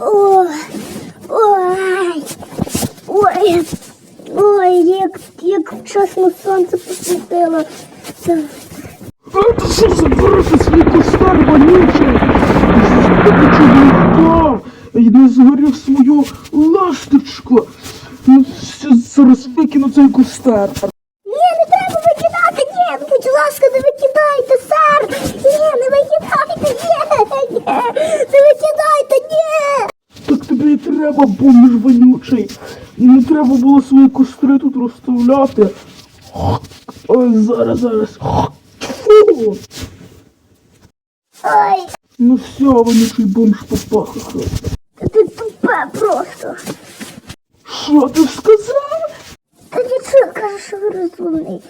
Ой, ой, ой, ой, як, як вчасно сонце посвітило. А ти що забирати свій кустар вонючий? Ти чого не впав і не згорів свою ласточку? Ну, все, зараз викину цей кустар. Ні, не треба викидати, ні, ну, будь ласка, не викидайте, сер. Ні, не викидайте, ні, ні, не викидайте, ні. Так тобі і треба, бомж вонючий. Не треба було свої костри тут розставляти. Ой, зараз, зараз. Фу! Ой, Ну все, вонючий бомж попах. та ти тупе просто. Що ти сказав? Та нічого, кажу, що ви розумний.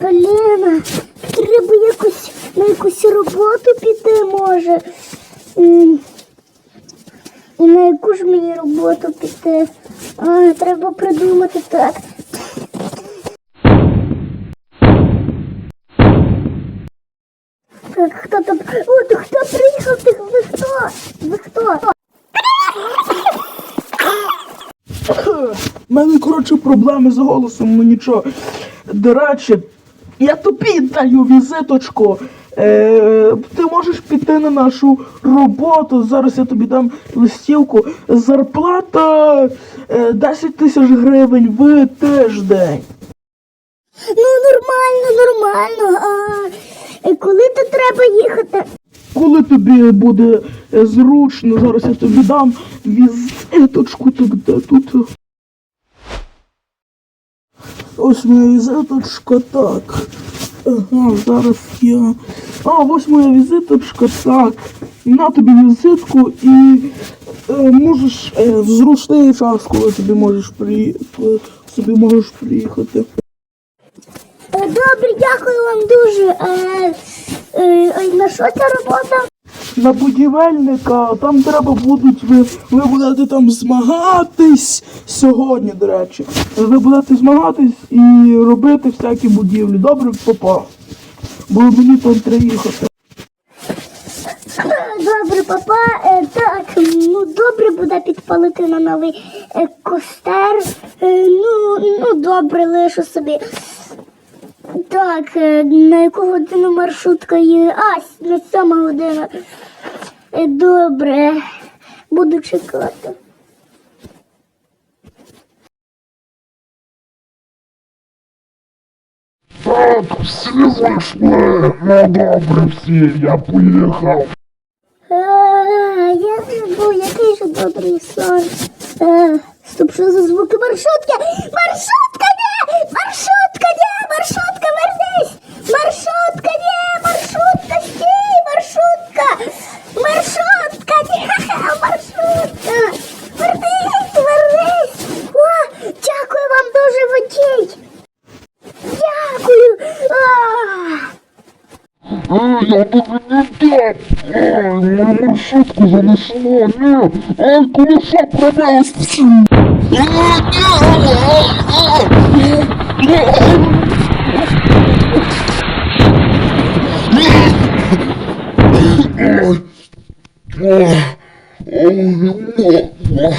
Блін, треба якось на якусь роботу піти, може. М, І на яку ж мені піти? А, треба придумати так. Так, хто там? О, то хто приїхав? Ти ви хто? Ви хто? У мене, коротше, проблеми з голосом, ну нічого. До речі, я тобі даю візиточку. Е, ти можеш піти на нашу роботу. Зараз я тобі дам листівку. Зарплата е, 10 тисяч гривень в тиждень. Ну, нормально, нормально. А е, коли то треба їхати? Коли тобі буде е, зручно, зараз я тобі дам візиточку. Так, де тут? Ось моя візиточка, так. Ага, зараз я. А, ось моя візиточка, так. На тобі візитку і е, можеш е, в зручний час, коли тобі можеш при... собі можеш приїхати. Е, Добре, дякую вам дуже. Е, е, на що ця робота? на будівельника, там треба будуть, ви, ви будете там змагатись сьогодні, до речі. Ви будете змагатись і робити всякі будівлі. Добре, папа? Бо мені там треба їхати. Е, Добре, папа. Е, так, ну добре буде підпалити на новий е, костер. Е, ну, ну добре, лишу собі. Так, на яку годину маршрутка є? А, с- на сьома година. Добре, буду чекати. Так, всі. Ну добре всі, я поїхав. А, я забув, який же добрий сон. А, стоп, що за звуки Маршрутка! Маршрутка, де? Маршрутка, де? Маршрутка, вернись! Маршрутка, де? Маршрутка, стій! Маршрутка, ні! Маршрутка! Вернись, вернись! О, дякую вам дуже, водій! Дякую! А! Ей, я тобі не дам. Ай, мою маршрутку занесло, ні. Ай, колесо пробилось. Всі. Ай, ні, ай, ай, ай. Ай, ай, ай, ай.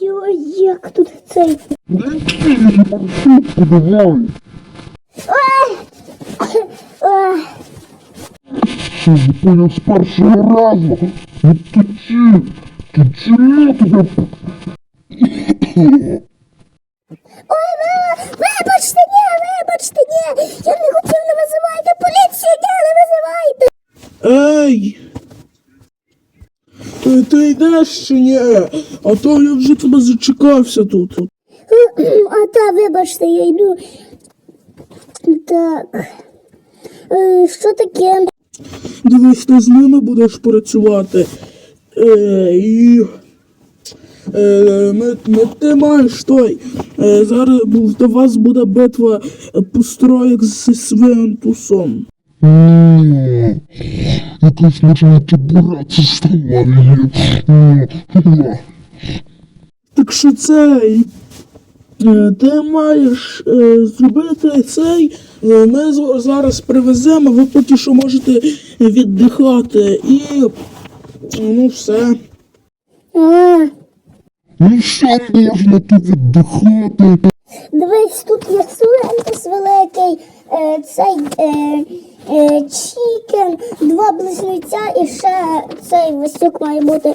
Йо, як тут цей? Які маршрутку давай. Ой! Не поняв з першого разу? Ну тоді, тоді я тебе... Ой, ви- вибачте, ні, вибачте, ні! Я не хотів, не визивайте поліцію, ні, не визивайте! Ей! Ти, ти йдеш чи ні? А то я вже тебе зачекався тут. А та, вибачте, я йду. Так. Е, Що таке? Дивись, ти з ними будеш працювати. Е, і е, ми, ми, ти маєш той. Е, зараз до вас буде битва построєк зі. Ні, якийсь маленький бурець з Таварії. Так що цей. Е, Ти маєш е, зробити цей. е, Ми зараз привеземо, ви поки що можете віддихати. І Ну все. Ну все, можна тут віддихати. дивись, тут є Суентус великий, е, цей е, е, Чікен, два близнюця і ще цей Васюк має бути.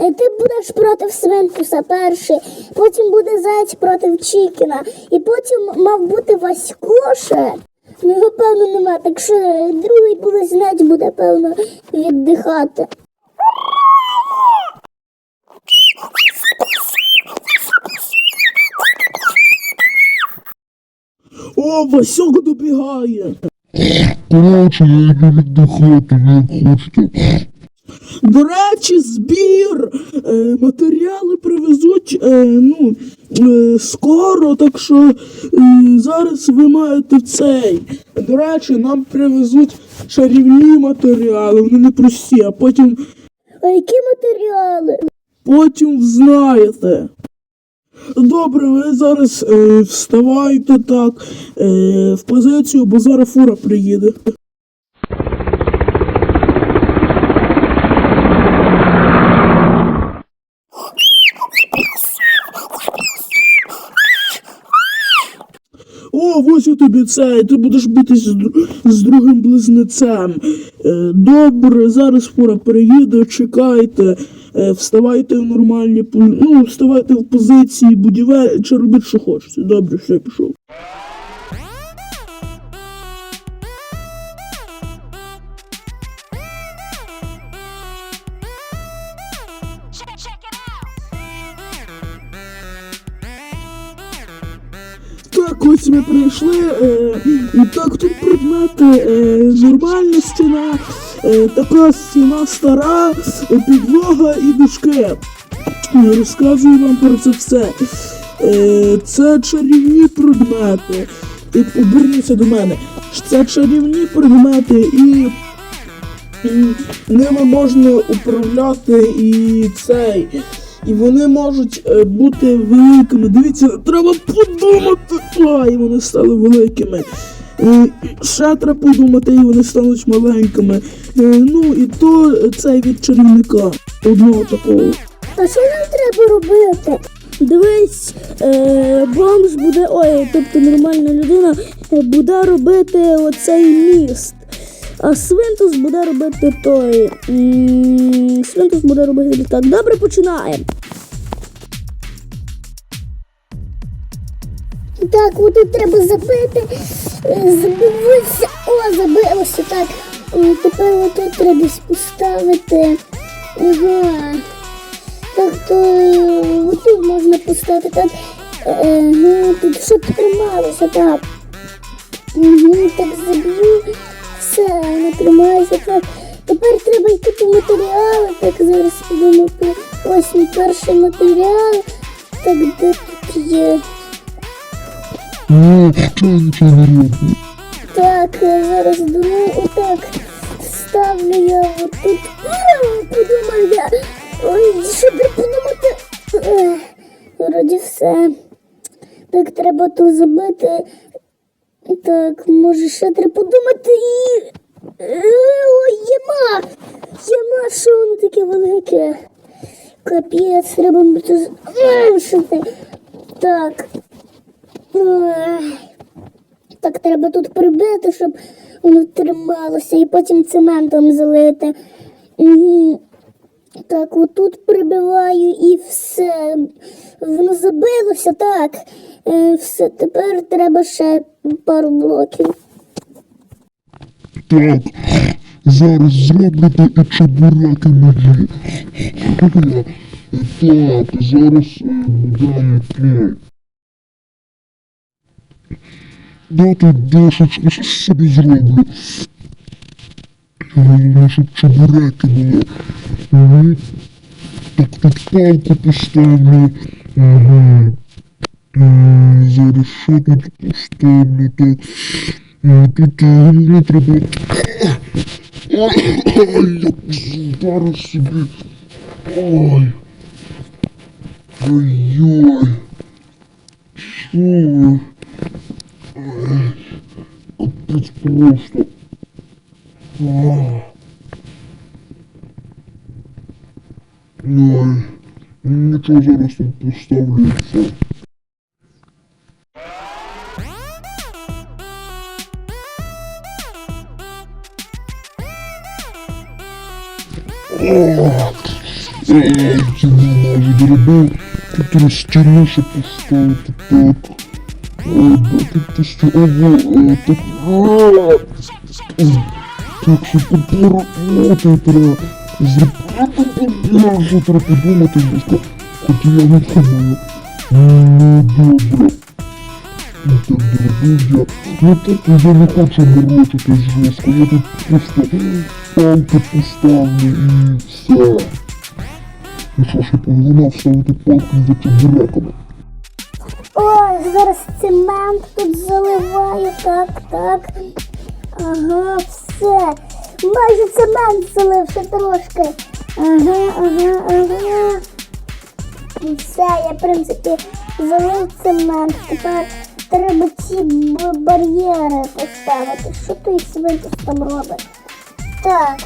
Е, ти будеш проти Свинтуса перший, потім буде Заяць проти Чікена, і потім мав бути Васько ще. Ну, його, певно, нема, так що другий близнець буде, певно, віддихати. О, Васьок добігає. Коротше, я йду віддихати, як хочете. До речі, збір. Е, матеріали привезуть е, ну, е, скоро, так що е, зараз ви маєте цей. До речі, нам привезуть чарівні матеріали, вони не прості, а потім, А які матеріали? потім знаєте. Добре, ви зараз е, вставайте так е, в позицію, бо зараз фура приїде. О, ось у тобі це, ти будеш битись з, з другим близнецем. Е, добре, зараз фура переїде, чекайте, е, вставайте в нормальні ну, вставайте в позиції будівель, чи робіть, що хочете. Добре, все, пішов. Ось ми прийшли. Е, і так тут предмети, е, нормальна стіна, е, така стіна стара, підлога і дужки. Розказую вам про це все. Е, це чарівні предмети. І оберніться до мене. Це чарівні предмети і. Ними можна управляти і цей. І вони можуть е, бути великими. Дивіться, треба подумати. Ай, вони стали великими. Ще треба подумати, і вони стануть маленькими. Е, ну і то е, цей від чарівника. Одного такого. А що нам треба робити? Дивись, бомж буде, ой, тобто нормальна людина буде робити оцей міст. А Свинтус буде робити той. Свинтус буде робити літак. Добре, починаємо. Так, отут треба забити. Е, Забилося. О, забилося. Так. Е, Тепер отут треба поставити. Ага. Так то е, тут можна поставити так. Ага, тут щоб трималося, так. Угу, так заб'ю. Все, не тримається так. Тепер треба йти по матеріали. Так, зараз підемо по ось мій перший матеріал. Так, де тут є? Так, зараз думаю, отак ставлю я отут. А, Подумаю я. Ой, що треба Вроді все. Так, треба тут забити. Так, може ще треба подумати і. Е, Ой, єма! Єма, що воно таке велике? Капець, треба буде зменшити. Так. Так треба тут прибити, щоб воно трималося, і потім цементом залити. Так, отут прибиваю і все. Воно забилося, так. Е, все, тепер треба ще пару блоків. Так, зараз зроблю і чебуреки мені. Так, зараз дам план. Да тут дошечку собі зроблю. Головне, щоб чебуреки було. Угу. Так тут палку поставлю. Угу. Зараз що тут поставлю? Так. Тут головне треба. Ой, ой, зараз собі. Ой. Ой-ой. Що? Ой. Капець просто. Ах. Ой, нічого зараз тут поставлю і все. Ой, це не може доробив. Тут розстільніше поставити, так. Ой, де тут пусти, ого, е, так, а, ой, так, що тут поработати треба. Зробити побільше, що треба подумати, бо хоч я не думаю. Ну, добре. Ну, так я. Ну, так я не хочу морочити жорстко, я тут просто палки поставлю і все. Ну що ж, я погнав ставити палки за чебуреками. Ой, зараз цемент тут заливаю, так, так. Ага, все. Майже цемент залив ще трошки. Ага, ага, ага. Все, я, в принципі, залив цемент. Тепер треба ці бар'єри поставити. Що той свинтус там робить? Так.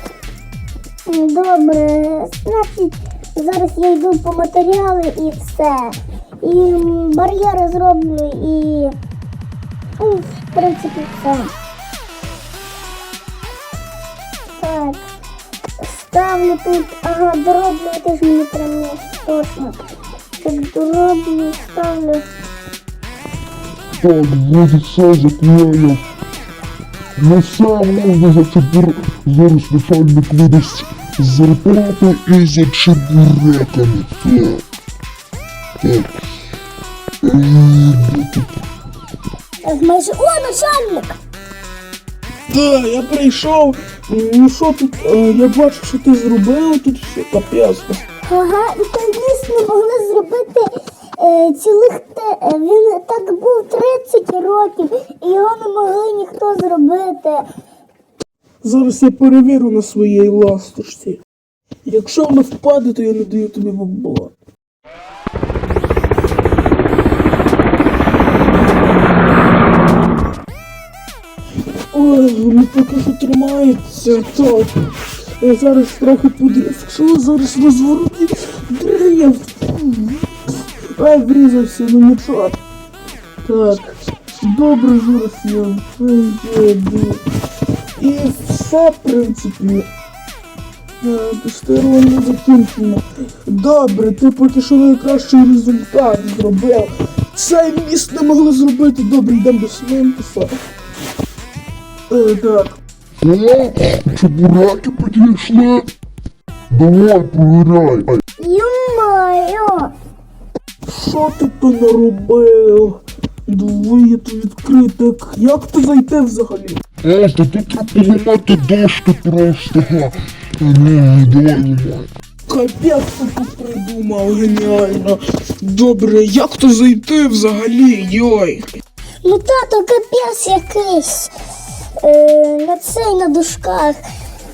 Добре, значить, зараз я йду по матеріали і все. І бар'єри зроблю і. Ну, в принципі, все. Ставлю тут, ага, дороблювати ж мені прям не точно. Так дороблю, ставлю. Так, вроді все заклеїв. Ну все, можна за чебур... Зараз начальник видасть зарплату і за чебуреками. Так. Так. Е? Так. О, начальник! Да, я прийшов. Ну що тут, е, я бачу, що ти зробив, тут все капець. Ага, і ліс не могли зробити е, цілих те. е, Він так був 30 років, і його не могли ніхто зробити. Зараз я перевірю на своїй ласточці. Якщо вона впаде, то я не даю тобі бабла. Ой, ну поки що тримається, так. Я зараз трохи подрівчу, зараз розворотні древ. Ай, врізався, ну нічого. Так, добре я. І все, в принципі. е, Тестування закінчено. Добре, ти поки що найкращий результат зробив. Цей міст не могли зробити. Добре, йдемо до Свинтуса. Е, так. О, чебуреки підійшли. Давай, провіряй. Ай, Йо-моє! Що ти то наробив? Двоє тут відкриток. Як ти зайти взагалі? О, та тут треба поламати дошки просто. Га. Ну, давай ламай. Капець ти тут придумав, геніально. Добре, як то зайти взагалі, йой? Ну тато капець якийсь. Е, на цей на дужках.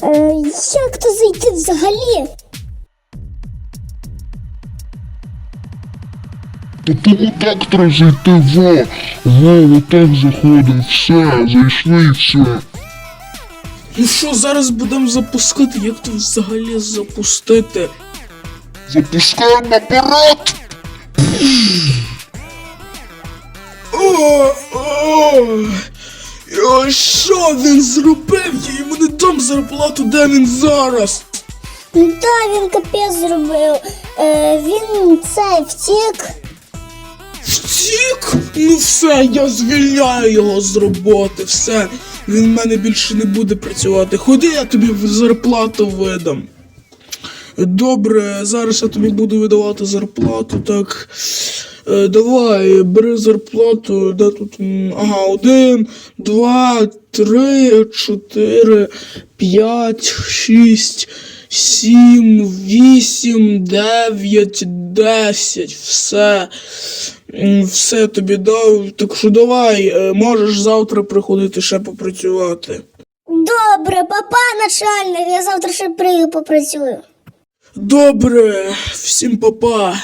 Е, як то зайти взагалі? Та тому так треба зайти, во. Во, отак заходимо, все, зайшли і все. Ну що, зараз будемо запускати? Як то взагалі запустити? Запускаємо апарат. О, о, о, що він зробив? Я йому не дам зарплату, де він зараз? Ну так, він капець зробив. Е, він цей втік. Втік? Ну все, я звільняю його з роботи, все. Він в мене більше не буде працювати. Ходи, я тобі зарплату видам. Добре, зараз я тобі буду видавати зарплату, так. Е, давай, бери зарплату, де тут. Ага, один, два, три, чотири, п'ять, шість, сім, вісім, дев'ять, десять. Все. Все тобі дав. Так що давай, е, можеш завтра приходити ще попрацювати. Добре, папа, начальник, я завтра ще прийду попрацюю. Добре, всім папа.